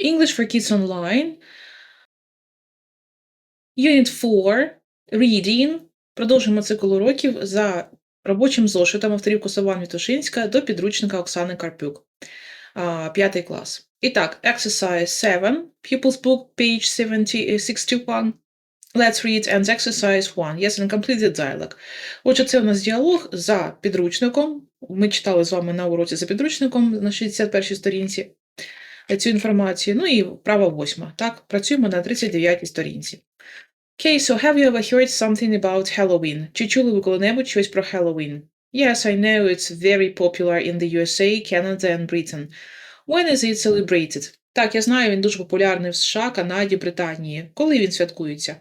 English for Kids Online. Unit 4. Reading. Продовжуємо цикл уроків за робочим зошитом авторів Косован Вітушинська до підручника Оксани Карпюк. П'ятий клас. І так, exercise 7. Pupils book, page 70, 61. Let's read and exercise 1. Yes, and complete the dialogue. Отже, це у нас діалог за підручником. Ми читали з вами на уроці за підручником на 61-й сторінці цю інформацію. Ну і права восьма. Так, працюємо на 39-й сторінці. Okay, so have you ever heard something about Halloween? Чи чули ви коли-небудь щось про Halloween? Yes, I know it's very popular in the USA, Canada and Britain. When is it celebrated? Так, я знаю, він дуже популярний в США, Канаді, Британії. Коли він святкується?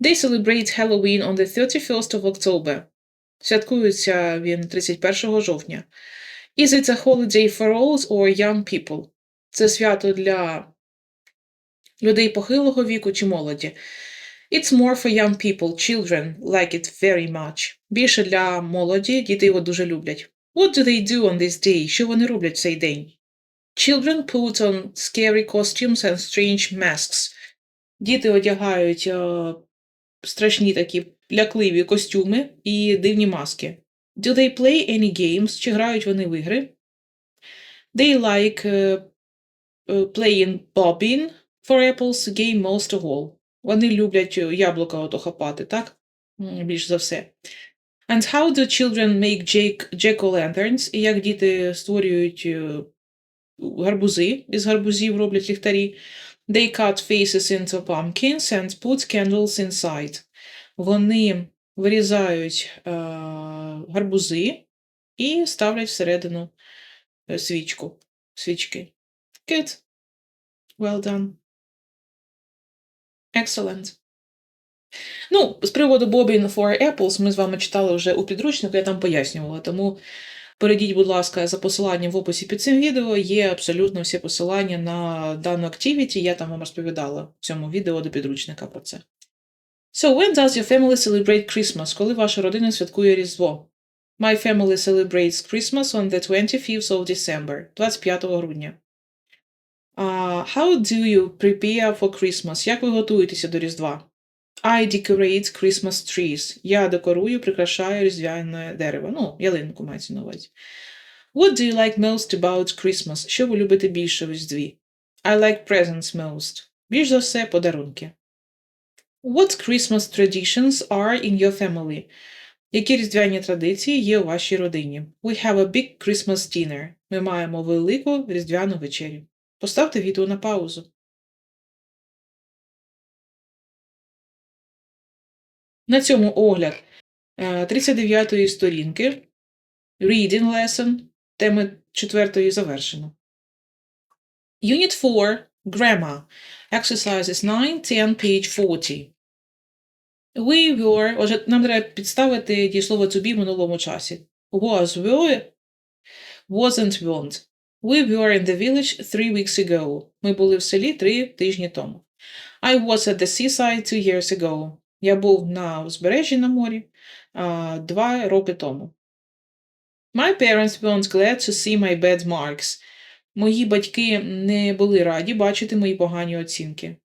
They celebrate Halloween on the 31st of October. Святкується він 31 жовтня. Is it a holiday for old or young people? Це свято для людей похилого віку чи молоді. It's more for young people, children like it very much. Більше для молоді, діти його дуже люблять. What do they do on this day? Що вони роблять в цей день? Children put on scary costumes and strange masks. Діти одягають е, страшні такі лякливі костюми і дивні маски. Do they play any games? Чи грають вони в ігри? They like е, playing bobbing for apples game most of all. Вони люблять е, яблука ото хапати, так? Більш за все. And how do children make jack-o'-lanterns? І як діти створюють е, гарбузи, із гарбузів роблять ліхтарі. They cut faces into pumpkins and put candles inside. Вони вирізають е, гарбузи і ставлять всередину е, свічку, свічки. Good. Well done. Excellent. Ну, з приводу Bobbin for Apples ми з вами читали вже у підручнику, я там пояснювала, тому перейдіть, будь ласка, за посиланням в описі під цим відео. Є абсолютно всі посилання на дану activity, я там вам розповідала в цьому відео до підручника про це. So, when does your family celebrate Christmas? Коли ваша родина святкує Різдво? My family celebrates Christmas on the 25th of December, 25 грудня. How do you prepare for Christmas? Як ви готуєтеся до Різдва? I decorate Christmas trees. Я декорую, прикрашаю різдвяне дерево. Ну, ялинку мається на увазі. What do you like most about Christmas? Що ви любите більше в Різдві? I like presents most. Більш за все, подарунки. What Christmas traditions are in your family? Які різдвяні традиції є у вашій родині? We have a big Christmas dinner. Ми маємо велику різдвяну вечерю. Поставте відео на паузу. На цьому огляд е, 39-ї сторінки Reading Lesson теми 4 завершено. Unit 4 Grammar Exercises 9, 10, page 40. We were, отже, нам треба підставити дієслово to be в минулому часі. Was, were, wasn't, weren't. We were in the village three weeks ago. Ми були в селі три тижні тому. I was at the seaside two years ago. Я був на узбережжі на морі а, два роки тому. My parents weren't glad to see my bad marks. Мої батьки не були раді бачити мої погані оцінки.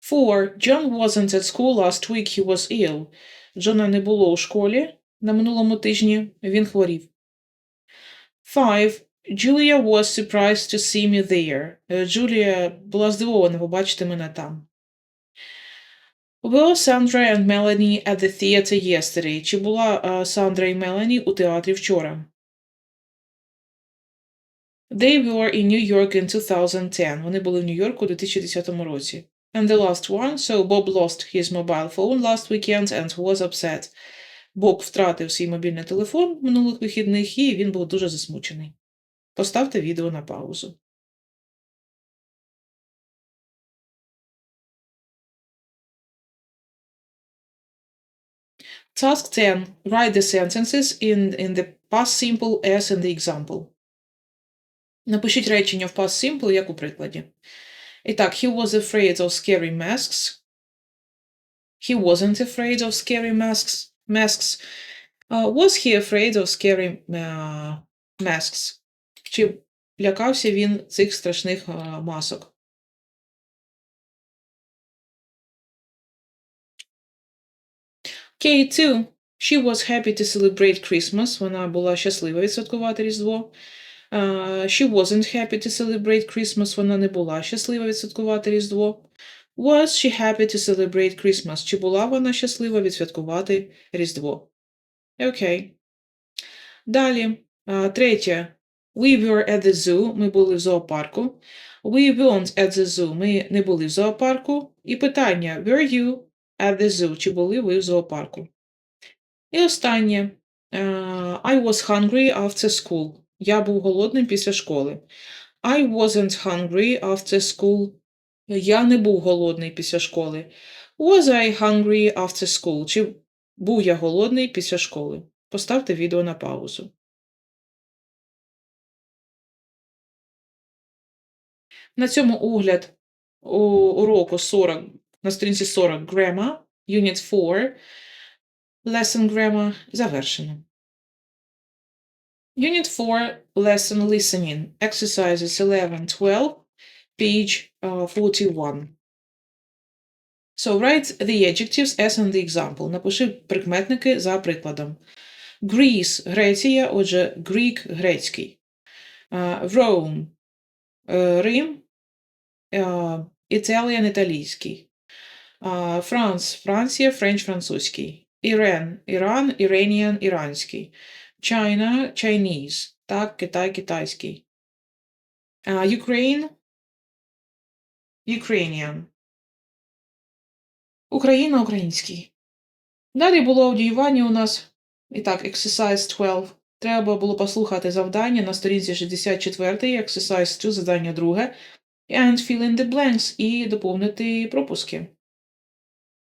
4. John wasn't at school last week, he was ill. Джона не було у школі на минулому тижні, він хворів. 5. Julia was surprised to see me there. Е, Джулія була здивована побачити мене там. Melanie at the theater yesterday? Чи була е, Сандра і Мелані у театрі вчора? They were in New York in 2010. Вони були в Нью-Йорку у 2010 році. And the last one, so Bob lost his mobile phone last weekend and was upset. Боб втратив свій мобільний телефон минулих вихідних, і він був дуже засмучений. Поставте відео на паузу. Task 10. Write the sentences in, in the past simple as in the example. Напишіть речення в past simple, як у прикладі. І так, he was afraid of scary masks. He wasn't afraid of scary masks. masks. Uh, was he afraid of scary uh, masks? Чи лякався він цих страшних масок. Kate too. She was happy to celebrate Christmas. Вона була щаслива відсвяткувати Різдво. Uh, she wasn't happy to celebrate Christmas. Вона не була щаслива відсвяткувати Різдво. Was she happy to celebrate Christmas? Чи була вона щаслива відсвяткувати Різдво? Окей. Далі. А, третє. We were at the zoo. Ми були в зоопарку. We weren't at the zoo. Ми не були в зоопарку. І питання: Were you at the zoo? Чи були ви в зоопарку? І останнє. А, I was hungry after school. Я був голодним після школи. I wasn't hungry after school. Я не був голодний після школи. Was I hungry after school? Чи був я голодний після школи? Поставте відео на паузу. На цьому огляд уроку 40, на сторінці 40 Grammar, Unit 4, Lesson Grammar завершено. Unit 4, Lesson Listening, Exercises 11, 12, page uh, 41. So write the adjectives as in the example. Напиши прикметники за прикладом. Greece – Греція, отже, Greek – грецький. Uh, Rome е, Рим, е, Italian – італійський. Uh, France – Франція, French – французький. Iran – Іран, Iranian – іранський. China – Chinese, так, Китай – китайський. Ukraine – Ukrainian. Україна – український. Далі було аудіювання у нас. І так, exercise 12. Треба було послухати завдання на сторінці 64, exercise 2, завдання друге, and fill in the blanks і доповнити пропуски.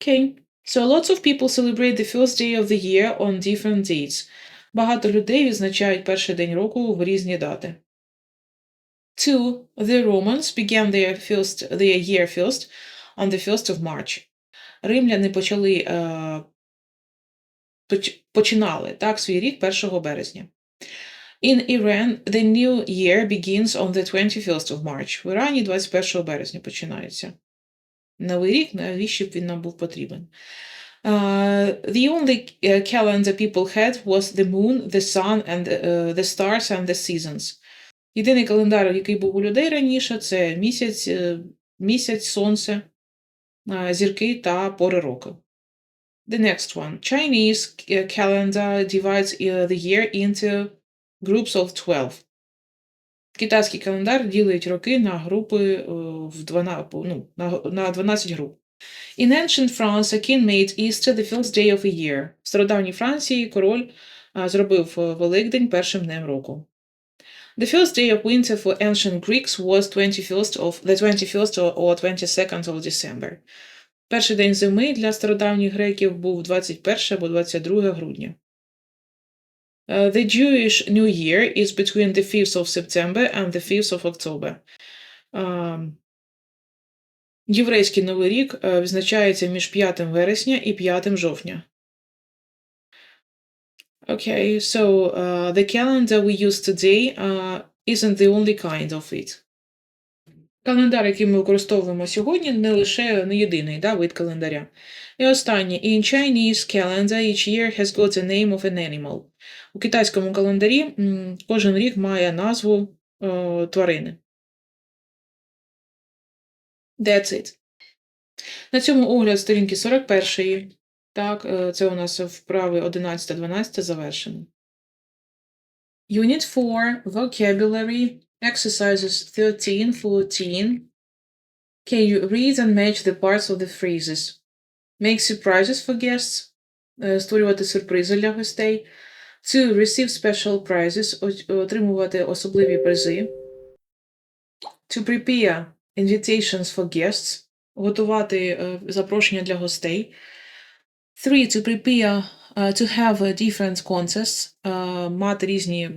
Okay. So lots of people celebrate the first day of the year on different dates. Багато людей відзначають перший день року в різні дати. Two, the Romans began their first their year first on the 1st of March. Римляни почали е, поч- починали так свій рік 1 березня. In Iran, the new year begins on the 21st of March. В Ірані 21 березня починається. Новий рік, навіщо б він нам був потрібен? Uh, the only uh, calendar people had was the moon, the sun, and uh, the stars and the seasons. Єдиний календар, який був у людей раніше, це місяць, е, місяць, сонце, е, зірки та пори року. The next one. Chinese uh, calendar divides uh, the year into groups of 12. Китайський календар ділить роки на групи е, в 12, ну, на, на 12 груп. In ancient France, a king made Easter the first day of a year. В стародавній Франції король зробив е, Великдень першим днем року. The first day of winter for ancient Greeks was 21st of, the 21st or 22nd of December. Перший день зими для стародавніх греків був 21 або 22 грудня. Uh, the Jewish New Year is between the 5th of September and the 5th of October. Um, Єврейський Новий рік е, відзначається між 5 вересня і 5 жовтня. Okay, so uh, the calendar we use today uh, isn't the only kind of it. Календар, який ми використовуємо сьогодні, не лише не єдиний да, вид календаря. І останнє. In Chinese calendar, each year has got the name of an animal. У китайському календарі кожен рік має назву е, тварини. That's it. На цьому огляд сторінки 41. Так, е, це у нас вправи 11-12 завершено. Unit 4. Vocabulary. Exercises 13, 14. Can you read and match the parts of the phrases? Make surprises for guests. Е, Створювати сюрпризи для гостей. To receive special prizes. Отримувати особливі призи. To prepare invitations for guests. Готувати е, запрошення для гостей. Three, to prepare, uh, to have uh, different contests, uh, мати різні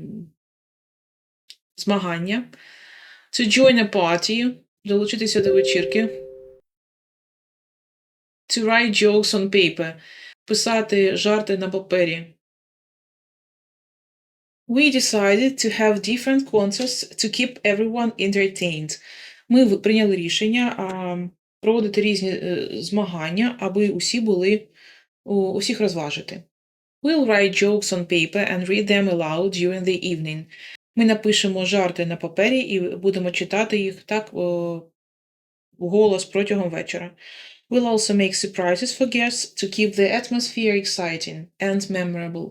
змагання. To join a party, долучитися до вечірки. To write jokes on paper, писати жарти на папері. We decided to have different concerts to keep everyone entertained. Ми прийняли рішення а, проводити різні е, змагання, аби усі були усіх розважити. We'll write jokes on paper and read them aloud during the evening. Ми напишемо жарти на папері і будемо читати їх так вголос протягом вечора. We'll also make surprises for guests to keep the atmosphere exciting and memorable.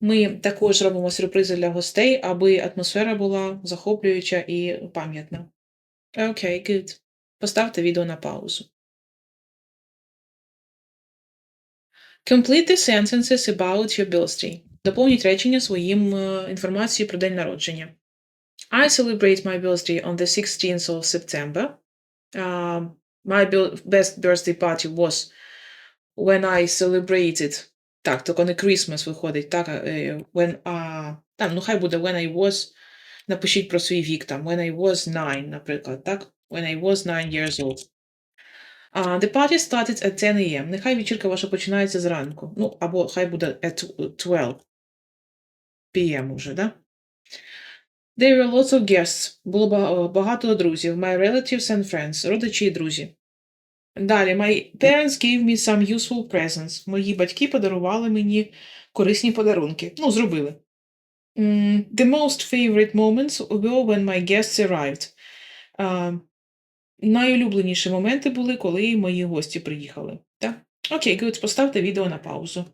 Ми також робимо сюрпризи для гостей, аби атмосфера була захоплююча і пам'ятна. Окей, okay, good. Поставте відео на паузу. Complete the sentences about your birthday. Доповніть речення своїм е, інформацією про день народження. I celebrate my birthday on the 16th of September. Um, my best birthday party was when I celebrated. Так, тільки не Christmas виходить, так, е, when, а, там, ну хай буде when I was, напишіть про свій вік там, when I was nine, наприклад, так, when I was nine years old. Uh, the party started at 10 a.m. Нехай вечірка ваша починається зранку. Ну, або хай буде at 12 p.m. уже, да? There were lots of guests. Було багато друзів. My relatives and friends. Родичі і друзі. Далі. My parents gave me some useful presents. Мої батьки подарували мені корисні подарунки. Ну, зробили. The most favorite moments were when my guests arrived. А, найулюбленіші моменти були, коли мої гості приїхали. Так? Окей, good. Поставте відео на паузу.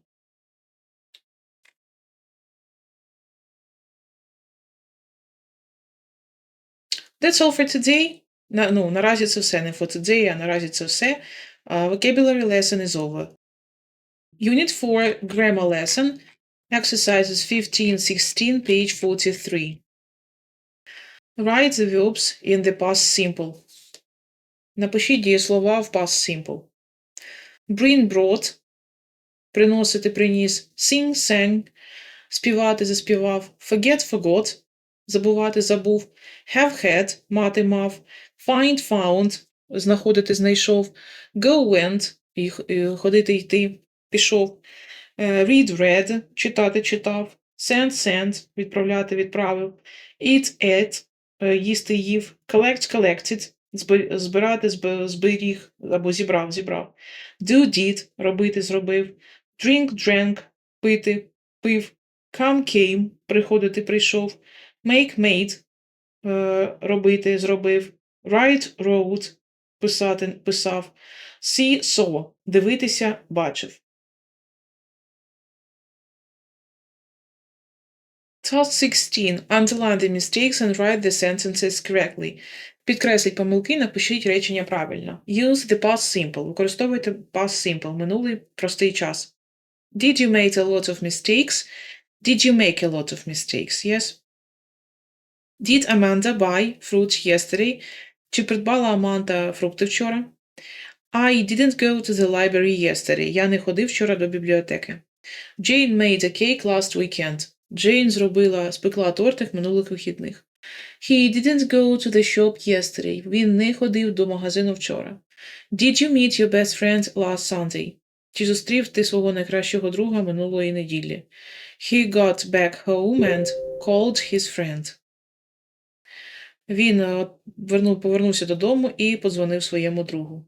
That's all for today. На, ну, наразі це все. Не for today, а наразі це все. Uh, vocabulary lesson is over. Unit 4, grammar lesson. Exercises 15-16, page 43. Write the verbs in the past simple. Напишіть дієслова в past simple. Bring brought. Приносити приніс. Sing sang. Співати заспівав. Forget forgot. Забувати забув. Have had мати мав. Find found знаходити знайшов. Go went і і ходити йти пішов. Е, Read read читати читав. Send sent відправляти відправив. Eat ate е, їсти їв. Collect collected збирати зберіг або зібрав зібрав. Do did робити зробив. Drink drank пити пив. Come came приходити прийшов. Make made е, робити зробив. Write wrote писати писав. See saw дивитися бачив. Task 16. Underline the mistakes and write the sentences correctly. Підкресліть помилки, напишіть речення правильно. Use the past simple. Використовуйте past simple, минулий простий час. Did you make a lot of mistakes? Did you make a lot of mistakes? Yes. Did Amanda buy fruit yesterday? Чи придбала Аманда фрукти вчора? I didn't go to the library yesterday. Я не ходив вчора до бібліотеки. Jane made a cake last weekend. Джейн зробила, спекла тортик минулих вихідних. He didn't go to the shop yesterday. Він не ходив до магазину вчора. Did you meet your best friend last Sunday? Чи зустрів ти свого найкращого друга минулої неділі? He got back home and called his friend. Він е, вернув, повернувся додому і подзвонив своєму другу.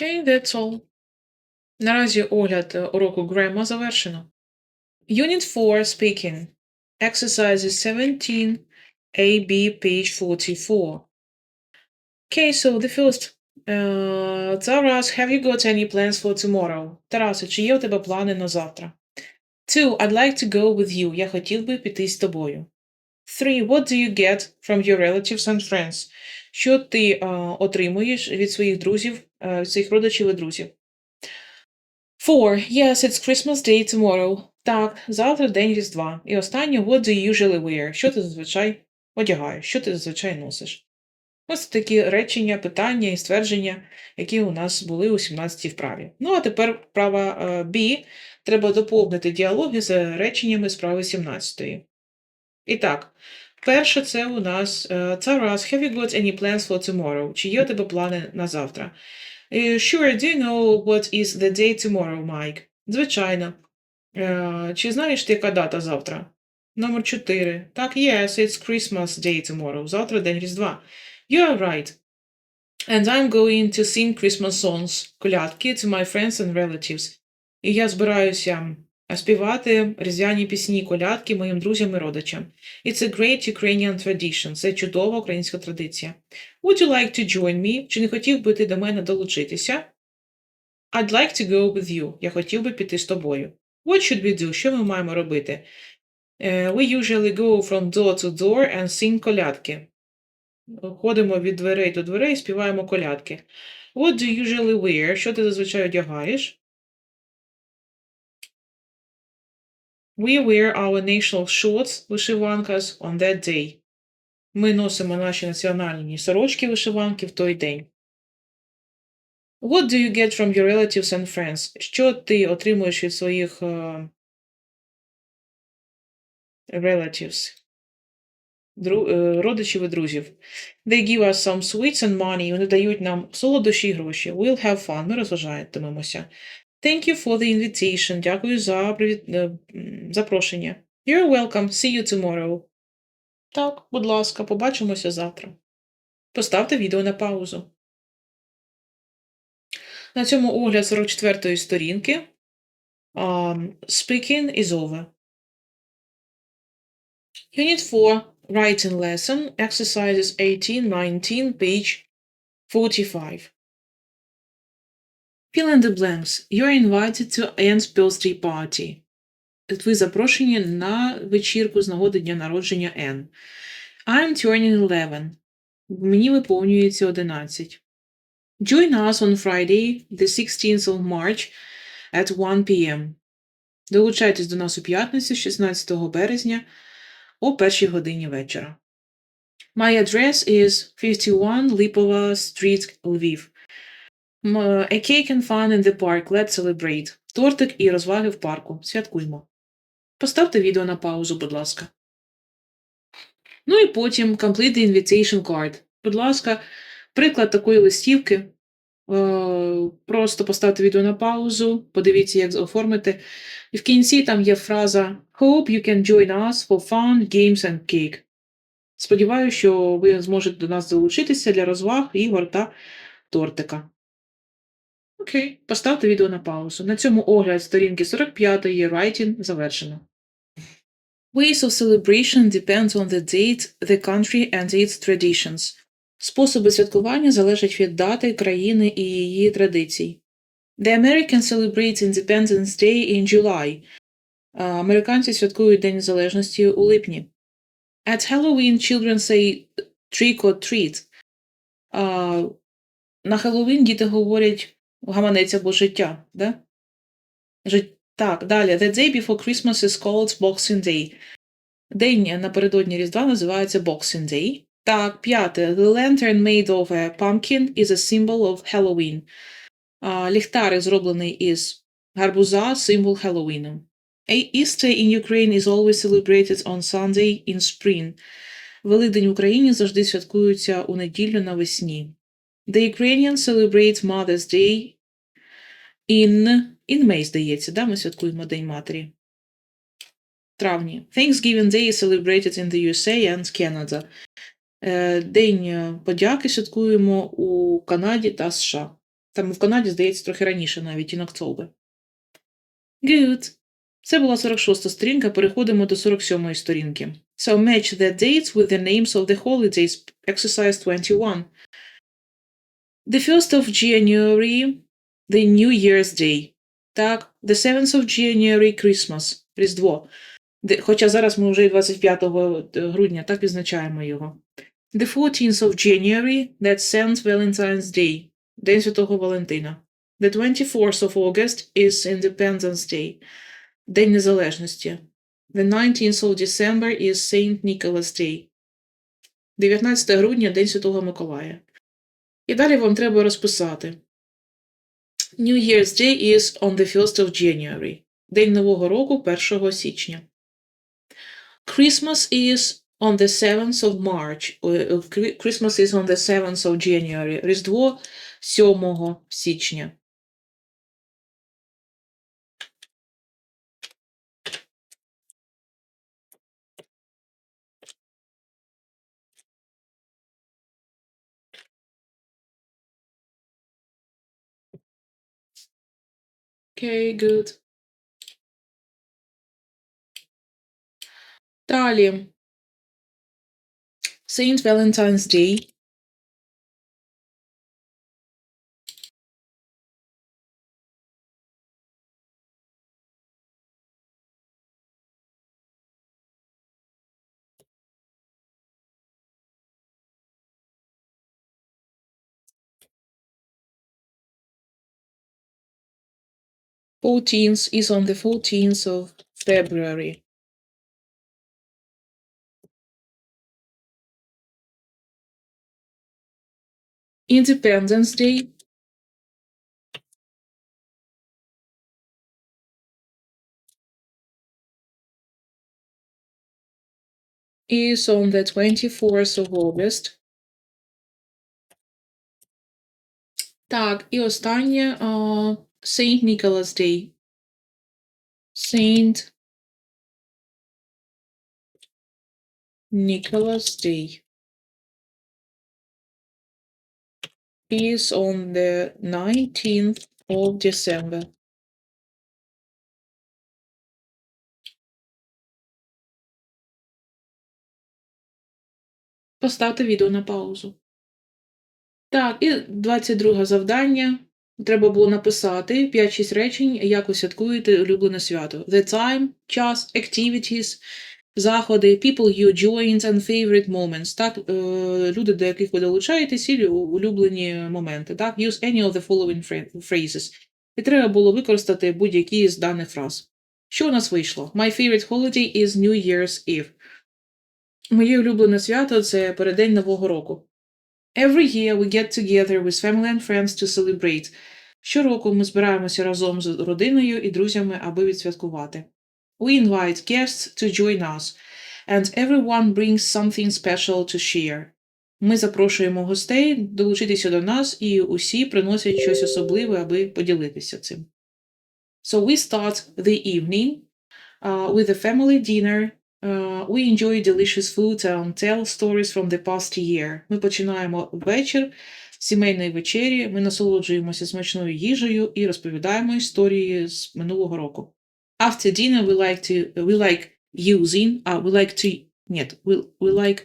Okay, that's all. Наразі огляд е, уроку Grammar завершено. Unit 4 Speaking. Exercises 17, A, B, page 44. Okay, so the first. Uh, Taras, have you got any plans for tomorrow? Тарасе, чи є у тебе плани на завтра? Two, I'd like to go with you. Я хотів би піти з тобою. Three, what do you get from your relatives and friends? Що ти е, отримуєш від своїх друзів, від своїх родичів і друзів? Four, yes, it's Christmas Day tomorrow. Так, завтра день Різдва. І останнє, what do you usually wear? Що ти зазвичай одягаєш? Що ти зазвичай носиш? Ось такі речення, питання і ствердження, які у нас були у 17-й вправі. Ну, а тепер вправа B. Треба доповнити діалоги з реченнями справи 17. І так, перше це у нас е, Taras, have you got any plans for tomorrow? Чи є у тебе плани на завтра? Е, Sure, do you know what is the day tomorrow, Mike? Звичайно. Е, Чи знаєш ти, яка дата завтра? Номер 4. Так, yes, it's Christmas Day tomorrow. Завтра день Різдва. You are right. And I'm going to sing Christmas songs, колядки, to my friends and relatives. І я збираюся співати різдвяні пісні, колядки моїм друзям і родичам. It's a great Ukrainian tradition. Це чудова українська традиція. Would you like to join me? Чи не хотів би ти до мене долучитися? I'd like to go with you. Я хотів би піти з тобою. What should we do? Що ми маємо робити? Е, We usually go from door to door and sing колядки. Ходимо від дверей до дверей і співаємо колядки. What do you usually wear? Що ти зазвичай одягаєш? We wear our national shorts, вишиванкас, on that day. Ми носимо наші національні сорочки вишиванки в той день. What do you get from your relatives and friends? Що ти отримуєш від своїх е, relatives? Дру, е, родичів і друзів. They give us some sweets and money. Вони дають нам солодощі гроші. We'll have fun. Ми розважатимемося. Thank you for the invitation. Дякую за привіт... е, запрошення. You're welcome. See you tomorrow. Так, будь ласка, побачимося завтра. Поставте відео на паузу. На цьому огляд 44-ї сторінки. Um, speaking is over. Unit 4, Writing Lesson, Exercises 18, 19, page 45. Fill in the blanks. You are invited to Anne's birthday party. Ви запрошені на вечірку з нагоди дня народження Енн. I'm turning 11. Мені виповнюється 11. Join us on Friday, the 16th of March at 1 p.m. Долучайтесь до нас у п'ятницю, 16 березня, о першій годині вечора. My address is 51 Lipova Street, Lviv. A cake and fun in the park. Let's celebrate. Тортик і розваги в парку. Святкуймо. Поставте відео на паузу, будь ласка. Ну і потім complete the invitation card. Будь ласка, приклад такої листівки. Е, Просто поставте відео на паузу, подивіться, як оформити. І в кінці там є фраза Hope you can join us for fun, games and cake. Сподіваюся, що ви зможете до нас долучитися для розваг, ігор та тортика. Окей, поставте відео на паузу. На цьому огляд сторінки 45 writing завершено. Ways of celebration depends on the date, the country and its traditions. Способи святкування залежать від дати, країни і її традицій. The Americans celebrate Independence Day in July. Американці святкують День Незалежності у липні. At Halloween children say trick or treat. На Хеллоуін діти говорять гаманець або життя. Да? Жит... Так, далі. The day before Christmas is called Boxing Day. День напередодні Різдва називається Boxing Day. Так, п'яте. The lantern made of a pumpkin is a symbol of Halloween. А, Ліхтарик зроблений із гарбуза, символ Хеллоуіну. Easter in Ukraine is always celebrated on Sunday in spring. Великдень в Україні завжди святкується у неділю навесні. The Ukrainians celebrate Mother's Day in, in May, здається, да? ми святкуємо День Матері. Травні. Thanksgiving Day is celebrated in the USA and Canada. Е, День е, подяки святкуємо у Канаді та США. Там в Канаді, здається, трохи раніше навіть in Good. Це була 46-та сторінка, переходимо до 47-ї сторінки. So match the dates with the names of the holidays. Exercise 21. The 1st of January, the New Year's Day. Так, the 7th of January, Christmas, Різдво. Де- Хоча зараз ми вже 25 грудня так відзначаємо його. The 14th of January, that's St. Valentine's Day, День Святого Валентина. The 24th of August is Independence Day, День Незалежності. The 19th of December is Saint Nicholas Day. 19 грудня День Святого Миколая. І далі вам треба розписати. New Year's Day is on the 1st of January. День Нового року 1 січня. Christmas is on the 7th of March. Е, Christmas is on the 7th of January. Різдво 7 січня. Okay, good. Далі. Saint Valentine's Day. Fourteenth is on the fourteenth of February. Independence Day. Is on the 24th of August. Так, і останнє а, Saint Nicholas Day. Saint Nicholas Day is on the 19th of December. Поставте відео на паузу. Так, і 22 завдання. Треба було написати 5-6 речень, як ви святкуєте улюблене свято. The time, час, activities, заходи, people you joined and favorite moments. Так, е, люди, до яких ви долучаєтесь, і улюблені моменти. Так, use any of the following phrases. І треба було використати будь-які з даних фраз. Що у нас вийшло? My favorite holiday is New Year's Eve. Моє улюблене свято це переддень Нового року. Every year we get together with family and friends to celebrate. Щороку ми збираємося разом з родиною і друзями, аби відсвяткувати. We invite guests to join us, and everyone brings something special to share. Ми запрошуємо гостей долучитися до нас, і усі приносять щось особливе, аби поділитися цим. So we start the evening uh, with a family dinner. Uh, we enjoy delicious food and tell stories from the past year. Ми починаємо вечір сімейної вечері, ми насолоджуємося смачною їжею і розповідаємо історії з минулого року. After dinner we like to we like using, uh, we like to нет, we, we like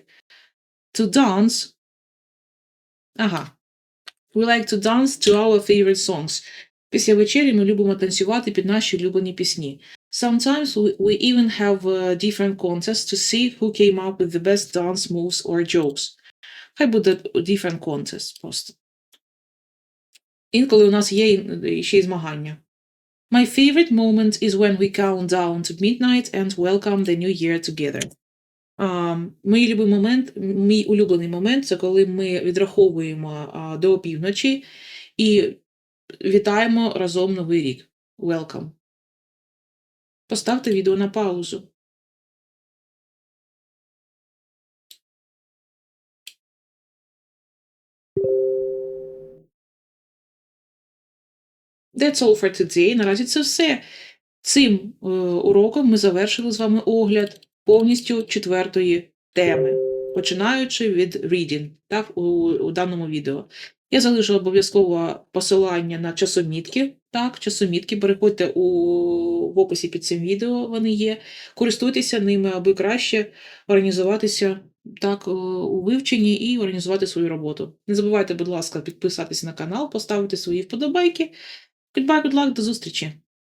to dance. Ага. We like to dance to our favorite songs. Після вечері ми любимо танцювати під наші улюблені пісні. Sometimes we, we even have uh, different contests to see who came up with the best dance moves or jokes. Хай буде different contests просто. Інколи у нас є і- ще й змагання. My favorite moment is when we count down to midnight and welcome the new year together. А, мій любий момент, мій улюблений момент це коли ми відраховуємо а, до опівночі і вітаємо разом новий рік. Welcome. Поставте відео на паузу. That's all for today. Наразі це все. Цим е, уроком ми завершили з вами огляд повністю четвертої теми, починаючи від reading, так, у, у даному відео. Я залишу обов'язково посилання на часомітки. Так, часомітки, переходьте у, в описі під цим відео, вони є. Користуйтеся ними, аби краще організуватися так, е, у вивченні і організувати свою роботу. Не забувайте, будь ласка, підписатися на канал, поставити свої вподобайки. Goodbye, good luck, до зустрічі!